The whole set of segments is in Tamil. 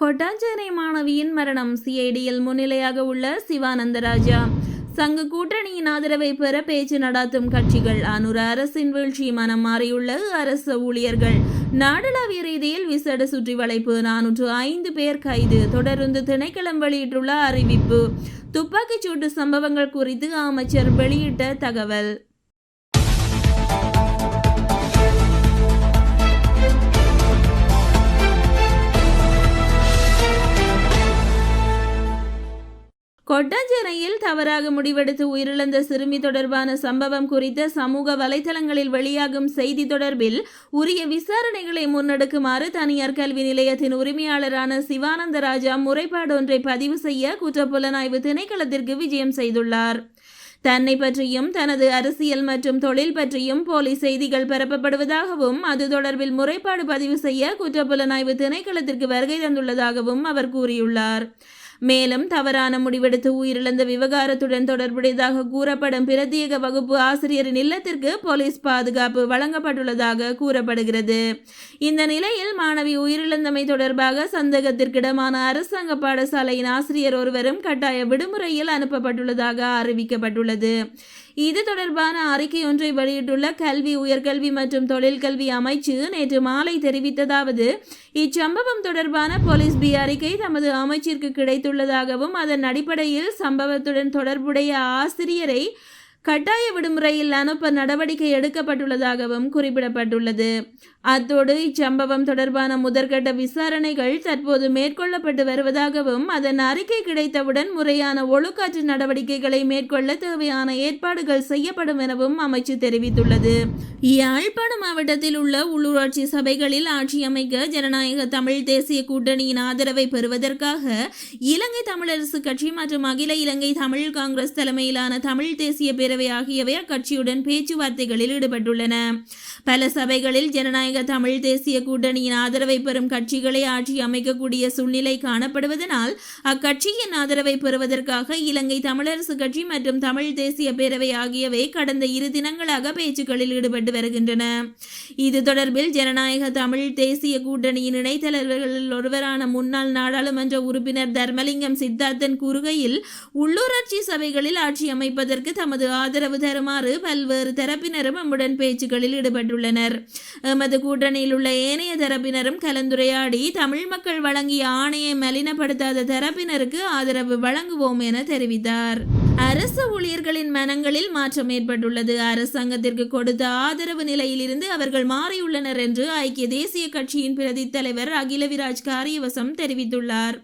கொட்டாஞ்சேனை மாணவியின் மரணம் சிஐடியில் முன்னிலையாக உள்ள சிவானந்தராஜா. சங்க கூட்டணியின் ஆதரவை பெற பேச்சு நடாத்தும் கட்சிகள் அனுர அரசின் வீழ்ச்சி மனம் மாறியுள்ள அரசு ஊழியர்கள். நாடளாவிய ரீதியில் விசேட சுற்றி வளைப்பு நானூற்று ஐந்து பேர் கைது. தொடர்ந்து திணைக்களம் வெளியிட்டுள்ள அறிவிப்பு. துப்பாக்கிச் சூட்டு சம்பவங்கள் குறித்து அமைச்சர் வெளியிட்ட தகவல். கொட்டாஞ்சேனையில் தவறாக முடிவெடுத்து உயிரிழந்த சிறுமி தொடர்பான சம்பவம் குறித்த சமூக வலைதளங்களில் வெளியாகும் செய்தி தொடர்பில் உரிய விசாரணைகளை முன்னெடுக்குமாறு தனியார் கல்வி நிலையத்தின் உரிமையாளரான சிவானந்த ராஜா முறைப்பாடு ஒன்றை பதிவு செய்ய குற்றப்புலனாய்வு திணைக்களத்திற்கு விஜயம் செய்துள்ளார். தன்னை பற்றியும் தனது அரசியல் மற்றும் தொழில் பற்றியும் போலி செய்திகள் பரப்பப்படுவதாகவும் அது தொடர்பில் முறைப்பாடு பதிவு செய்ய குற்றப்புலனாய்வு திணைக்களத்திற்கு வருகை தந்துள்ளதாகவும் அவர் கூறியுள்ளார். மேலும் தவறான முடிவெடுத்து உயிரிழந்த விவகாரத்துடன் தொடர்புடையதாக கூறப்படும் பிரத்யேக வகுப்பு ஆசிரியரின் இல்லத்திற்கு போலீஸ் பாதுகாப்பு வழங்கப்பட்டுள்ளதாக கூறப்படுகிறது. இந்த நிலையில் மாணவி உயிரிழந்தமை தொடர்பாக சந்தேகத்திற்கிடமான அரசாங்க பாடசாலையின் ஆசிரியர் ஒருவரும் கட்டாய விடுமுறையில் அனுப்பப்பட்டுள்ளதாக அறிவிக்கப்பட்டுள்ளது. இது தொடர்பான அறிக்கை ஒன்றை வெளியிட்டுள்ள கல்வி உயர்கல்வி மற்றும் தொழிற்கல்வி அமைச்சு நேற்று மாலை தெரிவித்ததாவது இச்சம்பவம் தொடர்பான போலீஸ் பி அறிக்கை தமது அமைச்சிற்கு கிடைத்துள்ளதாகவும் அதன் அடிப்படையில் சம்பவத்துடன் தொடர்புடைய ஆசிரியரை கட்டாய விடுமுறையில் அனுப்ப நடவடிக்கை எடுக்கப்பட்டுள்ளதாகவும் குறிப்பிடப்பட்டுள்ளது. அத்தோடு இச்சம்பவம் தொடர்பான முதற்கட்ட விசாரணைகள் தற்போது மேற்கொள்ளப்பட்டு வருவதாகவும் அதன் அறிக்கை கிடைத்தவுடன் முறையான ஒழுக்காற்று நடவடிக்கைகளை மேற்கொள்ள தேவையான ஏற்பாடுகள் செய்யப்படும் எனவும் அமைச்சு தெரிவித்துள்ளது. யாழ்ப்பாண மாவட்டத்தில் உள்ள உள்ளூராட்சி சபைகளில் ஆட்சி அமைக்க ஜனநாயக தமிழ் தேசிய கூட்டணியின் ஆதரவை பெறுவதற்காக இலங்கை தமிழரசு கட்சி மற்றும் அகில இலங்கை தமிழ் காங்கிரஸ் தலைமையிலான தமிழ் தேசிய பேரவை ஆகியவை அக்கட்சியுடன் பேச்சுவார்த்தைகளில் ஈடுபட்டுள்ளன. பல சபைகளில் ஜனநாயக தமிழ் தேசிய கூட்டணியின் ஆதரவை பெறும் கட்சிகளை ஆட்சி அமைக்கக்கூடிய சூழ்நிலை காணப்படுவதனால் அக்கட்சியின் ஆதரவை பெறுவதற்காக இலங்கை தமிழரசு கட்சி மற்றும் தமிழ் தேசிய பேரவை ஆகியவை கடந்த இரு தினங்களாக பேச்சுக்களில் ஈடுபட்டு வருகின்றன. இது தொடர்பில் ஜனநாயக தமிழ் தேசிய கூட்டணியின் இணைத்தலைவர்களில் ஒருவரான முன்னாள் நாடாளுமன்ற உறுப்பினர் தர்மலிங்கம் சித்தார்த்தன் கூறுகையில் உள்ளூராட்சி சபைகளில் ஆட்சி அமைப்பதற்கு தமது ஆதரவு தருமாறு பல்வேறு தரப்பினரும் எம்முடன் பேச்சுக்களில் ஈடுபட்டுள்ளனர். எமது கூட்டணியில் உள்ள ஏனைய தரப்பினரும் கலந்துரையாடி தமிழ் மக்கள் வழங்கிய ஆணையை மலினப்படுத்தாத தரப்பினருக்கு ஆதரவு வழங்குவோம் என தெரிவித்தார். அரசு ஊழியர்களின் மனங்களில் மாற்றம் ஏற்பட்டுள்ளது. அரசாங்கத்திற்கு கொடுத்த ஆதரவு நிலையிலிருந்து அவர்கள் மாறியுள்ளனர் என்று ஐக்கிய தேசிய கட்சியின் பிரதி தலைவர் அகிலவிராஜ் காரியவசம் தெரிவித்துள்ளார்.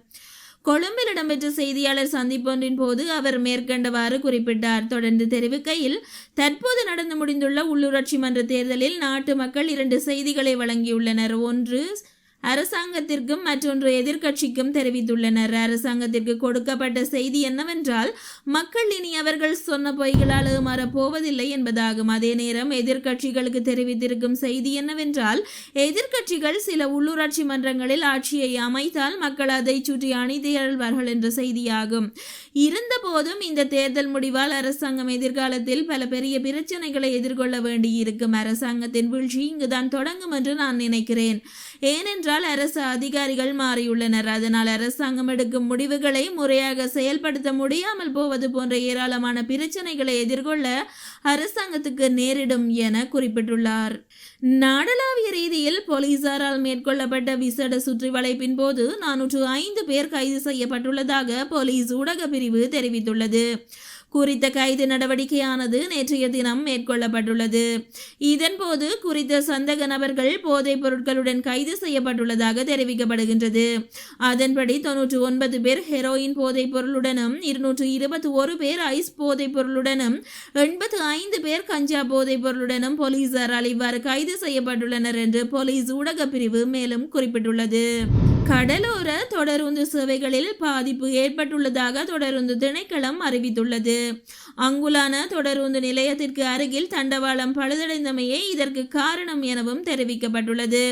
கொழும்பில் இடம்பெற்ற செய்தியாளர் சந்திப்பொன்றின் போது அவர் மேற்கண்டவாறு குறிப்பிட்டார். தொடர்ந்து தெரிவிக்கையில் தற்போது நடந்து முடிந்துள்ள உள்ளூராட்சி மன்ற தேர்தலில் நாட்டு மக்கள் இரண்டு செய்திகளை வழங்கியுள்ளனர். ஒன்று அரசாங்கத்திற்கும் மற்றொன்று எதிர்க்கட்சிக்கும் தெரிவித்துள்ளனர். அரசாங்கத்திற்கு கொடுக்கப்பட்ட செய்தி என்னவென்றால் மக்கள் இனி அவர்கள் சொன்ன பொய்களால் ஏமாறப் போவதில்லை என்பதாகும். அதே நேரம் எதிர்க்கட்சிகளுக்கு தெரிவித்திருக்கும் செய்தி என்னவென்றால் எதிர்க்கட்சிகள் சில உள்ளூராட்சி மன்றங்களில் ஆட்சியை அமைத்தால் மக்கள் அதை சுற்றி அணிதிரள்வார்கள் என்ற செய்தியாகும். இருந்தபோதும் இந்த தேர்தல் முடிவால் அரசாங்கம் எதிர்காலத்தில் பல பெரிய பிரச்சனைகளை எதிர்கொள்ள வேண்டியிருக்கும். அரசாங்கத்தின் வீழ்ச்சி இங்குதான் தொடங்கும் என்று நான் நினைக்கிறேன். ஏனென்றால் அரசு அதிகாரிகள் மாறியுள்ளனர். அதனால் அரசாங்கம் எடுக்கும் முடிவுகளை முறையாக செயல்படுத்த முடியாமல் போவது போன்ற ஏராளமான பிரச்சனைகளை எதிர்கொள்ள அரசாங்கத்துக்கு நேரிடும் என குறிப்பிட்டுள்ளார். நாடளாவிய ரீதியில் போலீசாரால் மேற்கொள்ளப்பட்ட விசேட சுற்றி வளைப்பின் போது நானூற்று ஐந்து பேர் கைது செய்யப்பட்டுள்ளதாக போலீஸ் ஊடக பிரிவு தெரிவித்துள்ளது. குறித்த கைது நடவடிக்கையானது நேற்றைய தினம் மேற்கொள்ளப்பட்டுள்ளது. இதன்போது குறித்த சந்தக நபர்கள் போதைப் பொருட்களுடன் கைது செய்யப்பட்டுள்ளதாக தெரிவிக்கப்படுகின்றது. அதன்படி தொன்னூற்று ஒன்பது பேர் ஹெரோயின் போதைப் பொருளுடனும் இருநூற்று இருபத்தி ஒரு பேர் ஐஸ் போதைப் பொருளுடனும் எண்பத்து ஐந்து பேர் கஞ்சா போதைப் பொருளுடனும் போலீசாரால் இவ்வாறு கைது செய்யப்பட்டுள்ளனர் என்று போலீஸ் ஊடக பிரிவு மேலும் குறிப்பிட்டுள்ளது. கடலோர தொடருந்து சேவைகளில் பாதிப்பு ஏற்பட்டுள்ளதாக தொடருந்து திணைக்களம் அறிவித்துள்ளது. அங்குலான தொடருந்து நிலையத்திற்கு அருகில் தண்டவாளம் பழுதடைந்தமையே இதற்கு காரணம் எனவும் தெரிவிக்கப்பட்டுள்ளது.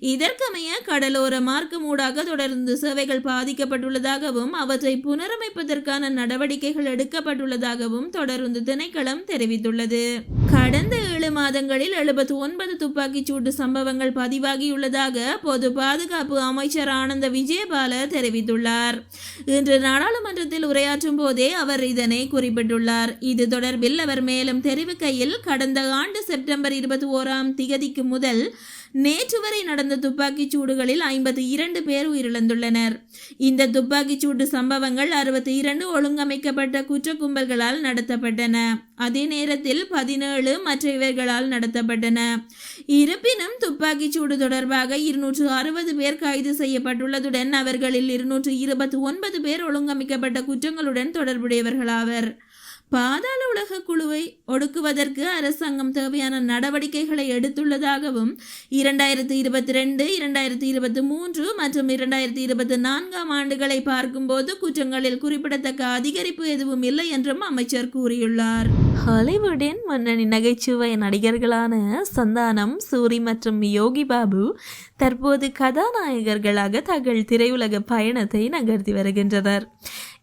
இதற்கமைய கடலோர மார்க்கமூடாக தொடருந்து சேவைகள் பாதிக்கப்பட்டுள்ளதாகவும் அவற்றை புனரமைப்பதற்கான நடவடிக்கைகள் எடுக்கப்பட்டுள்ளதாகவும் தொடருந்து திணைக்களம் தெரிவித்துள்ளது. கடந்த ஏழு மாதங்களில் எழுபத்து ஒன்பது துப்பாக்கிச் சூட்டு சம்பவங்கள் பதிவாகியுள்ளதாக பொது பாதுகாப்பு அமைச்சர் ஆனந்த விஜயபால தெரிவித்துள்ளார். இன்று நாடாளுமன்றத்தில் உரையாற்றும் போதே அவர் இதனை குறிப்பிட்டுள்ளார். இது தொடர்பில் அவர் மேலும் தெரிவிக்கையில் கடந்த ஆண்டு செப்டம்பர் இருபத்தி ஓராம் திகதிக்கு முதல் நேற்று வரை நடந்த துப்பாக்கிச் சூடுகளில் ஐம்பத்தி இரண்டு பேர் உயிரிழந்துள்ளனர். இந்த துப்பாக்கிச் சூடு சம்பவங்கள் அறுபத்தி இரண்டு ஒழுங்கமைக்கப்பட்ட குற்ற கும்பல்களால் நடத்தப்பட்டன. அதே நேரத்தில் பதினேழு மற்ற இவர்களால் நடத்தப்பட்டன. இருப்பினும் துப்பாக்கிச் சூடு தொடர்பாக இருநூற்று அறுபது பேர் கைது செய்யப்பட்டுள்ளதுடன் அவர்களில் இருநூற்று இருபத்தி ஒன்பது பேர் ஒழுங்கமைக்கப்பட்ட குற்றங்களுடன் தொடர்புடையவர்களாவர். பாதாள உலக குழுவை ஒடுக்குவதற்கு அரசாங்கம் தேவையான நடவடிக்கைகளை எடுத்துள்ளதாகவும் இரண்டாயிரத்தி இருபத்தி ரெண்டு இரண்டாயிரத்தி இருபத்தி மூன்று மற்றும் இரண்டாயிரத்தி இருபத்தி நான்காம் ஆண்டுகளை பார்க்கும்போது குற்றங்களில் குறிப்பிடத்தக்க அதிகரிப்பு எதுவும் இல்லை என்றும் அமைச்சர் கூறியுள்ளார். ஹாலிவுட்டின் முன்னணி நகைச்சுவை நடிகர்களான சந்தானம் சூரி மற்றும் யோகி பாபு தற்போது கதாநாயகர்களாக தங்கள் திரையுலக பயணத்தை நகர்த்தி வருகின்றனர்.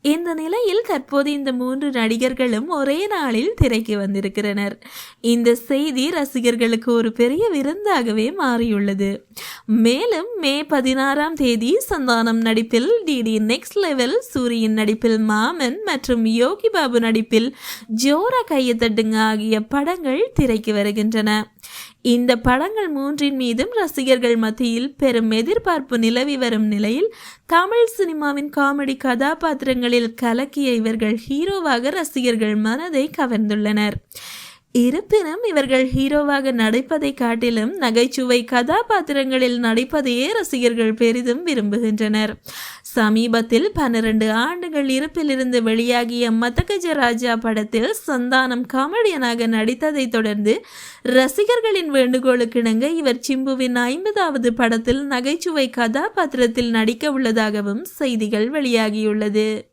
இந்த நிலையில் தற்போது இந்த மூன்று நடிகர்களும் ஒரே நாளில் திரைக்கு வந்திருக்கிறனர். இந்த செய்தி ரசிகர்களுக்கு ஒரு பெரிய விருந்தாகவே மாறியுள்ளது. மேலும் மே பதினாறாம் தேதி சந்தானம் நடிப்பில் டிடி நெக்ஸ்ட் லெவல் சூரியன் நடிப்பில் மாமன் மற்றும் யோகி பாபு நடிப்பில் ஜோரா கையத்தட்டுங்க ஆகிய படங்கள் திரைக்கு வருகின்றன. இந்த படங்கள் மூன்றின் மீதும் ரசிகர்கள் மத்தியில் பெரும் எதிர்பார்ப்பு நிலவி வரும் நிலையில் தமிழ் சினிமாவின் காமெடி கதாபாத்திரங்களில் கலக்கிய இவர்கள் ஹீரோவாக ரசிகர்கள் மனதை கவர்ந்துள்ளனர். இருப்பினும் இவர்கள் ஹீரோவாக நடிப்பதை காட்டிலும் நகைச்சுவை கதாபாத்திரங்களில் நடிப்பதையே ரசிகர்கள் பெரிதும் விரும்புகின்றனர். சமீபத்தில் பன்னிரண்டு ஆண்டுகள் இருப்பிலிருந்து வெளியாகிய மதகஜ ராஜா படத்தில் சந்தானம் காமெடியனாக நடித்ததை தொடர்ந்து ரசிகர்களின் வேண்டுகோளுக்கிணங்க இவர் சிம்புவின் ஐம்பதாவது படத்தில் நகைச்சுவை கதாபாத்திரத்தில் நடிக்க உள்ளதாகவும் செய்திகள் வெளியாகியுள்ளது.